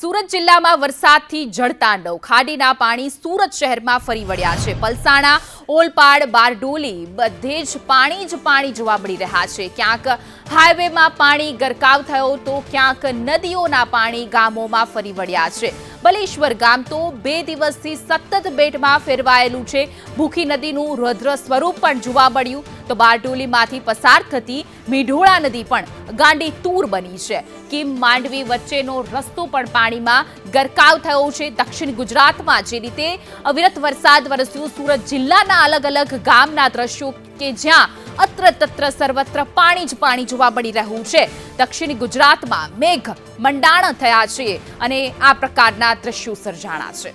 સુરત જિલ્લામાં વરસાદથી જળતાંડવ ખાડીના પાણી સુરત શહેરમાં ફરી વળ્યા છે. પલસાણા, ઓલપાડ, બારડોલી બધે જ પાણી જ પાણી જોવા મળી રહ્યા છે. ક્યાંક હાઈવેમાં પાણી ગરકાવ થયો તો ક્યાંક નદીઓના પાણી ગામોમાં ફરી વળ્યા છે. બલેશ્વર ગામ તો બે દિવસથી સતત બેટમાં ફેરવાયેલું છે. ભૂખી નદીનું રૌદ્ર સ્વરૂપ પણ જોવા મળ્યું. તો બારડોલીમાંથી પસાર થતી મીઢોળા નદી પણ ગાંડી તૂર બની છે. કિમ માંડવી વચ્ચેનો રસ્તો પણ પાણીમાં ગરકાવ થયો છે. દક્ષિણ ગુજરાતમાં જે રીતે અવિરત વરસાદ વરસ્યો, સુરત જિલ્લાના અલગ અલગ ગામના દ્રશ્યો કે જ્યાં અત્ર તત્ર સર્વત્ર પાણી જ પાણી જોવા મળી રહ્યું છે. દક્ષિણ ગુજરાતમાં મેઘ મંડાણ થયા છે અને આ પ્રકારના દ્રશ્યો સર્જાણા છે.